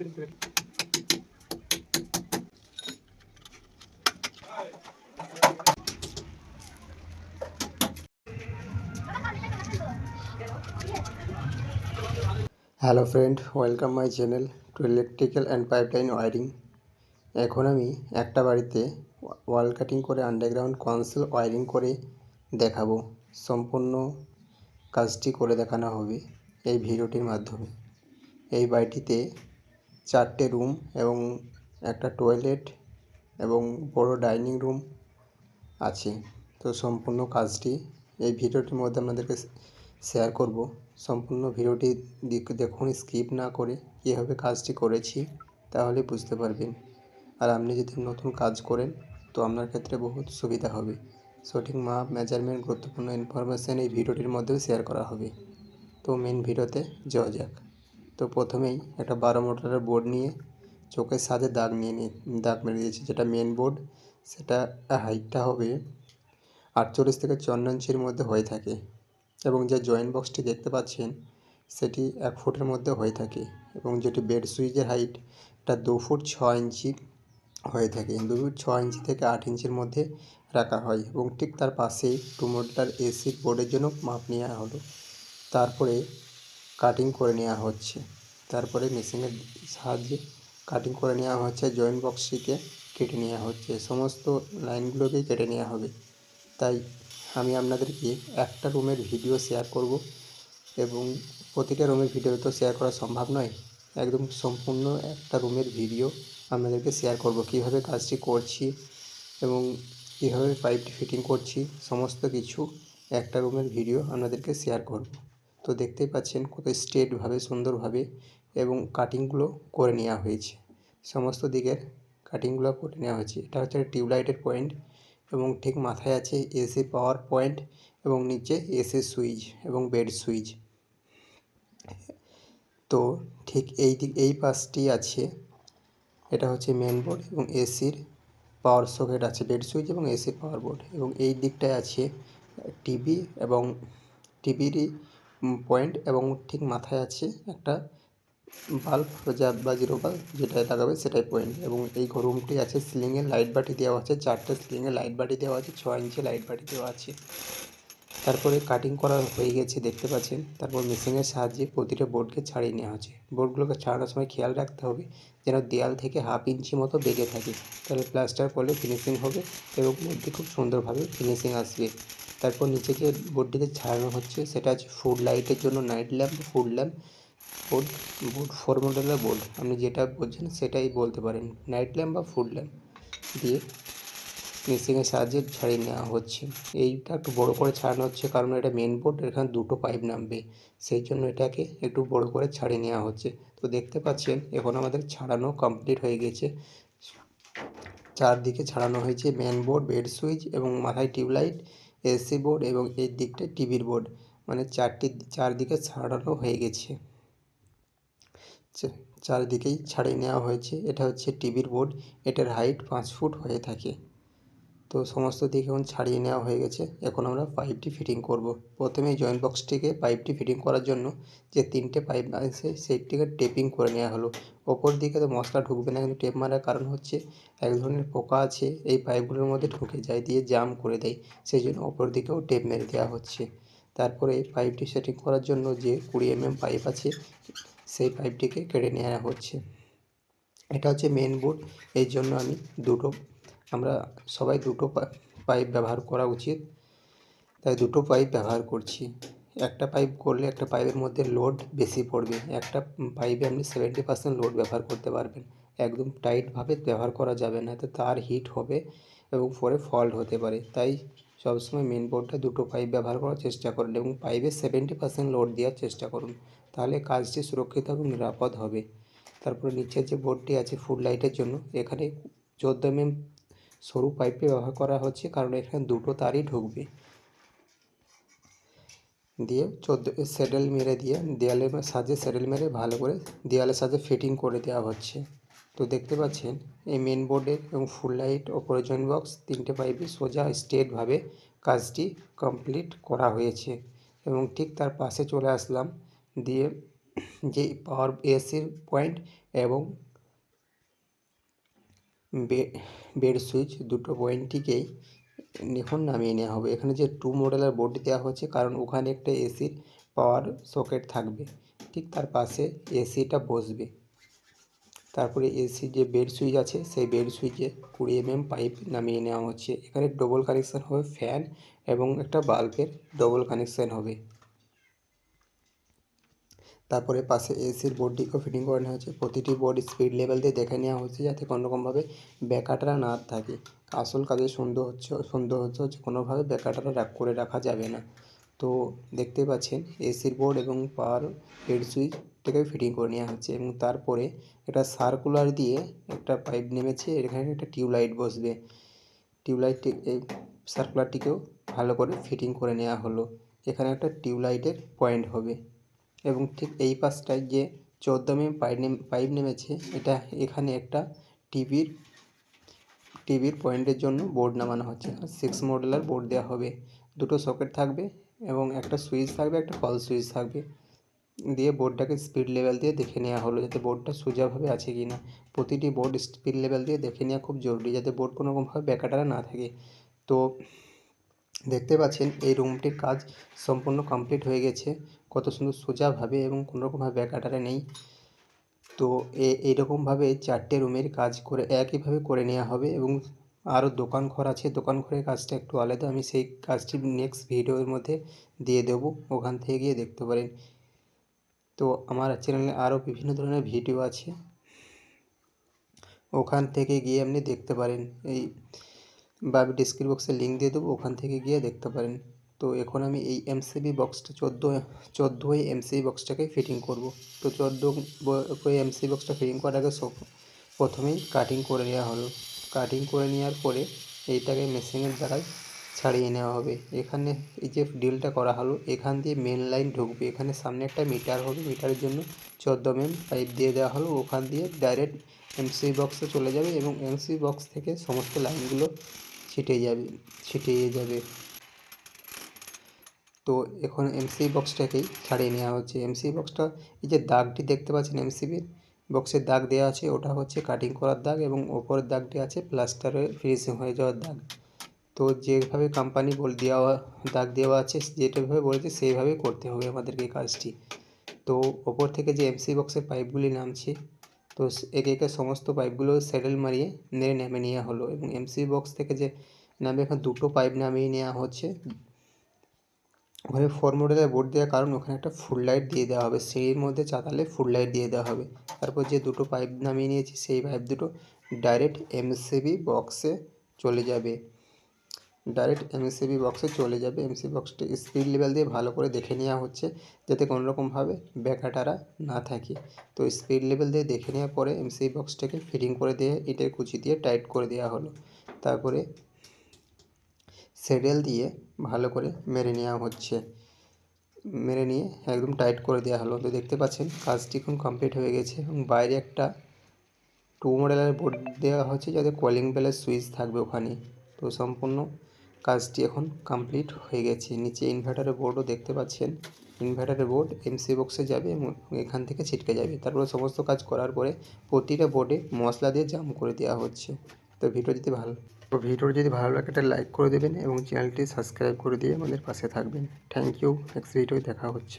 Hello friend welcome my channel to electrical and pipeline wiring এখন আমি একটা বাড়িতে ওয়াল কাটিং করে আন্ডারগ্রাউন্ড কনসেল ওয়ারিং করে দেখাবো। সম্পূর্ণ কাজটি করে দেখানো হবে এই ভিডিওটির মাধ্যমে। এই বাড়িটিতে চারটে রুম এবং একটা টয়লেট এবং বড় ডাইনিং রুম আছে। তো সম্পূর্ণ কাজটি এই ভিডিওটির মধ্যে আপনাদেরকে শেয়ার করব। সম্পূর্ণ ভিডিওটি দেখুন স্কিপ না করে কীভাবে কাজটি করেছি তাহলে বুঝতে পারবেন। আর আপনি যদি নতুন কাজ করেন তো আপনার ক্ষেত্রে বহুত সুবিধা হবে। সঠিক মাপ মেজারমেন্ট গুরুত্বপূর্ণ ইনফরমেশান এই ভিডিওটির মধ্যেও শেয়ার করা হবে। তো মেন ভিডিওতে যাওয়া যাক। তো প্রথমেই একটা বারো মোটরের বোর্ড নিয়ে চোখের সাথে দাগ নিয়ে নিয়ে, দাগ মেরে দিয়েছি। যেটা মেন বোর্ড সেটা হাইটটা হবে আটচল্লিশ থেকে চুয়ান্ন ইঞ্চির মধ্যে হয়ে থাকে এবং যে জয়েন্ট বক্সটি দেখতে পাচ্ছেন, সেটি এক ফুটের মধ্যে হয়ে থাকে এবং যেটি বেড সুইচের হাইট এটা দু ফুট ছ ইঞ্চি হয়ে থাকে। দু ফুট ছ ইঞ্চি থেকে আট ইঞ্চির মধ্যে রাখা হয় এবং ঠিক তার পাশেই টু মোডলার এসির বোর্ডের জন্য মাপ নেওয়া হলো। তারপরে কাটিং করে নেওয়া হচ্ছে। তারপরে মেশিনের সাহায্যে কাটিং করে নেওয়া হচ্ছে জয়েন্ট বক্সটিকে কেটে নেওয়া হচ্ছে। সমস্ত লাইনগুলোকেই কেটে নেওয়া হবে। তাই আমি আপনাদেরকে একটা রুমের ভিডিও শেয়ার করব এবং প্রতিটা রুমের ভিডিও তো শেয়ার করা সম্ভব নয়। একদম সম্পূর্ণ একটা রুমের ভিডিও আপনাদেরকে শেয়ার করব। কীভাবে কাজটি করছি এবং কীভাবে পাইপটি ফিটিং করছি, সমস্ত কিছু একটা রুমের ভিডিও আপনাদেরকে শেয়ার করব। তো দেখতেই পাচ্ছেন কত স্ট্রেটভাবে, সুন্দরভাবে এবং কাটিংগুলো করে নেওয়া হয়েছে। সমস্ত দিকের কাটিংগুলো করে নেওয়া হয়েছে। এটা হচ্ছে টিউবলাইটের পয়েন্ট এবং ঠিক মাথায় আছে এসি পাওয়ার পয়েন্ট এবং নিচে এসি সুইচ এবং বেড সুইচ তো ঠিক এই দিক, এই পাশটি আছে, এটা হচ্ছে মেন বোর্ড এবং এসির পাওয়ার সকেট আছে বেড সুইচ এবং এসির পাওয়ার বোর্ড এবং এই দিকটায় আছে টিভি এবং টিভিরই পয়েন্ট এবং ঠিক মাথায় আছে একটা বাল্ব যা বা জিরো বাল্ব যেটায় লাগাবে সেটাই পয়েন্ট এবং এই রুমটি আছে সিলিংয়ে লাইট বাটি দেওয়া আছে, চারটে সিলিংয়ে লাইট বাটি দেওয়া আছে ছ ইঞ্চি লাইট বাটি দেওয়া আছে। তারপরে কাটিং করা হয়ে গেছে, দেখতে পাচ্ছেন। তারপর মেশিনের সাহায্যে প্রতিটা বোর্ডকে ছাড়িয়ে নেওয়া হচ্ছে। বোর্ডগুলোকে ছাড়ানোর সময় খেয়াল রাখতে হবে যেন দেয়াল থেকে হাফ ইঞ্চি মতো বেঁকে থাকে। তাহলে প্লাস্টার করলে ফিনিশিং হবে এবং বোর্ডটি খুব সুন্দরভাবে ফিনিশিং আসবে। তারপর নিচে যে বোর্ডটিতে ছাড়ানো হচ্ছে। সেটা হচ্ছে ফুড লাইটের জন্য night lamp food lamp board board four মডেলের বোর্ড আপনি যেটা বলছেন সেটাই বলতে পারেন। নাইট ল্যাম্প বা ফুড ল্যাম্প দিয়ে মেশিনের সাহায্যে ছাড়িয়ে নেওয়া হচ্ছে। এইটা একটু বড় করে ছাড়ানো হচ্ছে কারণ এটা মেন বোর্ড এখানে দুটো পাইপ নামবে। সেই জন্য এটাকে একটু বড় করে ছাড়িয়ে নেওয়া হচ্ছে। তো দেখতে পাচ্ছেন, এখন আমাদের ছাড়ানো কমপ্লিট হয়ে গেছে। চারদিকে ছাড়ানো হয়েছে মেন বোর্ড বেড সুইচ এবং মাথায় টিউবলাইট। এসি বোর্ড এবং এই দিকটায় টিভির বোর্ড। মানে চারটি, চারদিকে ছাড়ানো হয়ে গেছে। চারিদিকেই ছাড়িয়ে নেওয়া হয়েছে। এটা হচ্ছে টিভির বোর্ড। এটার হাইট পাঁচ ফুট হয়ে থাকে। তো সমস্ত দিক এখন ছাড়িয়ে নেওয়া হয়ে গেছে। এখন আমরা পাইপটি ফিটিং করব। প্রথমে জয়েন্ট বক্সটিকে পাইপটি ফিটিং করার জন্য যে তিনটে পাইপ আছে, সেইটিকে টেপিং করে নেওয়া হলো। ওপর দিকে তো মশলা ঢুকবে না, কিন্তু টেপ মারার কারণ হচ্ছে এক ধরনের পোকা আছে, এই পাইপগুলোর মধ্যে ঢুকে যায়, দিয়ে জাম করে দেয়। সেই জন্য ওপর দিকেও টেপ মেরে দেওয়া হচ্ছে। তারপরে পাইপটি সেটিং করার জন্য যে কুড়ি এমএম পাইপ আছে, সেই পাইপটিকে কেটে নেওয়া হচ্ছে। এটা হচ্ছে মেন বোর্ড এই জন্য আমি দুটো আমরা সবাই দুটো পাইপ ব্যবহার করা উচিত। তাই দুটো পাইপ ব্যবহার করছি। একটা পাইপ করলে একটা পাইপের মধ্যে লোড বেশি পড়বে। একটা পাইপে আপনি সেভেন্টি পার্সেন্ট লোড ব্যবহার করতে পারবেন। একদম টাইটভাবে ব্যবহার করা যাবে না তো তার হিট হবে এবং পরে ফল্ট হতে পারে। তাই সবসময় মেন বোর্ডটা দুটো পাইপ ব্যবহার করার চেষ্টা করুন এবং পাইপে সেভেন্টি পার্সেন্ট লোড দেওয়ার চেষ্টা করুন। তাহলে কাজটি সুরক্ষিত এবং নিরাপদ হবে। তারপরে নিচের যে বোর্ডটি আছে ফুড লাইটের জন্য, এখানে চোদ্দ এমএম সরু পাইপে ব্যবহার করা হচ্ছে, কারণ এখানে দুটো তারই ঢুকবে। দিয়ে চোদ্দ স্যাডেল মেরে দিয়ে দেয়ালের সাজে স্যাডেল মেরে ভালো করে দেয়ালের সাজে ফিটিং করে দেওয়া হচ্ছে। তো দেখতে পাচ্ছেন, এই মেন বোর্ডের এবং ফুল লাইট ওপরে জয়েন্ট বক্স তিনটে পাইপে সোজা স্ট্রেটভাবে কাজটি কমপ্লিট করা হয়েছে। এবং ঠিক তার পাশে চলে আসলাম, দিয়ে যে পাওয়ার এসির পয়েন্ট এবং বেড সুইচ দুটো পয়েন্টটিকেই এখন নামিয়ে নেওয়া হবে। এখানে যে টু মডেলের বোর্ড দেওয়া হচ্ছে কারণ ওখানে একটা এসির পাওয়ার সকেট থাকবে। ঠিক তার পাশে এসিটা বসবে। তারপরে এসি যে বেড সুইচ আছে, সেই বেড সুইচে কুড়ি এমএম পাইপ নামিয়ে নেওয়া হচ্ছে। এখানে ডবল কানেকশান হবে ফ্যান এবং একটা বাল্বের ডবল কানেকশান হবে। তারপরে পাশে এসির বোর্ডটিকেও ফিটিং করে নেওয়া হচ্ছে প্রতিটি বোর্ড স্পিড লেভেল দিয়ে দেখে নেওয়া হচ্ছে যাতে কোনোরকমভাবে ব্যাকাটরা না থাকে। আসল কাজে সুন্দর হচ্ছে সুন্দর হচ্ছে হচ্ছে কোনোভাবে ব্যাকাটরা করে রাখা যাবে না। তো দেখতে পাচ্ছেন এসির বোর্ড এবং পাওয়ার হেড সুইচ সুইচটাকে ফিটিং করে নেওয়া হচ্ছে এবং তারপরে এটা সার্কুলার দিয়ে একটা পাইপ নেমেছে, এখানে একটা টিউবলাইট বসবে। টিউবলাইটটি এই সার্কুলারটিকেও ভালো করে ফিটিং করে নেওয়া হলো। এখানে একটা টিউবলাইটের পয়েন্ট হবে। এবং ঠিক এই পাশটায় যে চোদ্দ এম পাইপ পাইপ নেমেছে, এটা এখানে একটা টিভির টিভির পয়েন্টের জন্য বোর্ড নামানো হচ্ছে। সিক্স মডেলের বোর্ড দেওয়া হবে। দুটো সকেট থাকবে এবং একটা সুইচ থাকবে, একটা কল সুইচ থাকবে। দিয়ে বোর্ডটাকে স্পিড লেভেল দিয়ে দেখে নেওয়া হলো যাতে বোর্ডটা সোজাভাবে আছে কি না। প্রতিটি বোর্ড স্পিড লেভেল দিয়ে দেখে নেওয়া খুব জরুরি যাতে বোর্ড কোনোরকমভাবে ব্যাকাটারা না থাকে। তো দেখতে পাচ্ছেন এই রুমটির কাজ সম্পূর্ণ কমপ্লিট হয়ে গেছে। কত সুন্দর সোজাভাবে এবং কোনোরকমভাবে ব্যাকাটারা নেই। তো এইরকমভাবে চারটে রুমের কাজ করে, একইভাবে করে নেওয়া হবে এবং আরও দোকান ঘর আছে। দোকান ঘরের কাজটা একটু আলাদা। আমি সেই কাজটি নেক্সট ভিডিওর মধ্যে দিয়ে দেবো। ওখান থেকে গিয়ে দেখতে পারেন। তো আমার চ্যানেলে আরও বিভিন্ন ধরনের ভিডিও আছে। ওখান থেকে গিয়ে আপনি দেখতে পারেন। এই বা আমি ডিসক্রিপ বক্সে লিঙ্ক দিয়ে দেবো। ওখান থেকে গিয়ে দেখতে পারেন। তো এখন আমি এই এমসিবি বক্সটা চোদ্দ চোদ্দ এই এমসিবি বক্সটাকে ফিটিং করব। তো চোদ্দ ওই এমসিবি বক্সটা ফিটিং করার আগে প্রথমেই কাটিং করে নেওয়া হলো। কাটিং করে নেওয়ার পরে এইটাকে মেশিনের দ্বারাই ছাড়িয়ে নেওয়া হবে। এখানে এই যে ডিলটা করা হলো, এখান দিয়ে মেন লাইন ঢুকবে। এখানে সামনে একটা মিটার হবে। মিটারের জন্য চোদ্দ এম পাইপ দিয়ে দেওয়া হলো। ওখান দিয়ে ডাইরেক্ট এমসি বক্সে চলে যাবে এবং এমসি বক্স থেকে সমস্ত লাইনগুলো ছিটে যাবে, ছিটিয়ে যাবে। তো এখন এমসি বক্সটাকেই ছাড়িয়ে নেওয়া হচ্ছে। এমসি বক্সটা এই যে দাগটি দেখতে পাচ্ছেন এমসিবির বক্সের দাগ দেওয়া আছে, ওটা হচ্ছে কাটিং করার দাগ এবং ওপরের দাগটি আছে প্লাস্টারে ফিনিশিং হয়ে যাওয়ার দাগ। তো যেভাবে কোম্পানি বল, দেওয়া, দাগ দেওয়া আছে যেটাভাবে বলেছে সেইভাবে করতে হবে আমাদেরকে কাজটি। তো ওপর থেকে যে এমসি বক্সের পাইপগুলি নামছে, তো একে একে সমস্ত পাইপগুলো স্যাডেল মারিয়ে নেড়ে নেমে নেওয়া হলো এবং এমসি বক্স থেকে যে নামে এখন দুটো পাইপ নামিয়ে নেওয়া হচ্ছে। ওখানে ফোর মডেলের বোর্ড দেওয়ার কারণ ওখানে একটা ফুল লাইট দিয়ে দেওয়া হবে। সেই মধ্যে চাতালে ফুল লাইট দিয়ে দেওয়া হবে। তারপর যে দুটো পাইপ নামিয়ে নিয়েছি, সেই পাইপ দুটো ডাইরেক্ট এমসিবি বক্সে চলে যাবে। ডাইরেক্ট এমসিবি বক্সে চলে যাবে। এমসি বক্সটি স্পিড লেভেল দিয়ে ভালো করে দেখে নেওয়া হচ্ছে, যাতে কোনো কোনোরকমভাবে ব্যাকাটারা না থাকে। তো স্পিড লেভেল দিয়ে দেখে নেওয়ার পরে এমসি বক্সটাকে ফিটিং করে দিয়ে ইটের কুচি দিয়ে টাইট করে দেওয়া হলো। তারপরে সেডেল দিয়ে ভালো করে মেরে নেওয়া হচ্ছে। মেরে নিয়ে একদম টাইট করে দেওয়া হলো। তো দেখতে পাচ্ছেন, কাজটি এখন কমপ্লিট হয়ে গেছে এবং বাইরে একটা টু মডেলের বোর্ড দেওয়া হচ্ছে যাতে কলিং বেলের সুইচ থাকবে ওখানে। তো সম্পূর্ণ কাজটি এখন কমপ্লিট হয়ে গেছে। নিচে ইনভার্টারের বোর্ডও দেখতে পাচ্ছেন। ইনভার্টারের বোর্ড এমসি বক্সে যাবে এবং এখান থেকে ছিটকে যাবে। তারপরে সমস্ত কাজ করার পরে প্রতিটা বোর্ডে মশলা দিয়ে জাম করে দেওয়া হচ্ছে। তো ভিডিও যদি ভালো ভিডিও যদি ভালো লাগে, একটা লাইক করে দেবেন এবং চ্যানেলটি সাবস্ক্রাইব করে দিয়ে আমাদের পাশে থাকবেন। থ্যাংক ইউ নেক্সট ভিডিও দেখা হচ্ছে।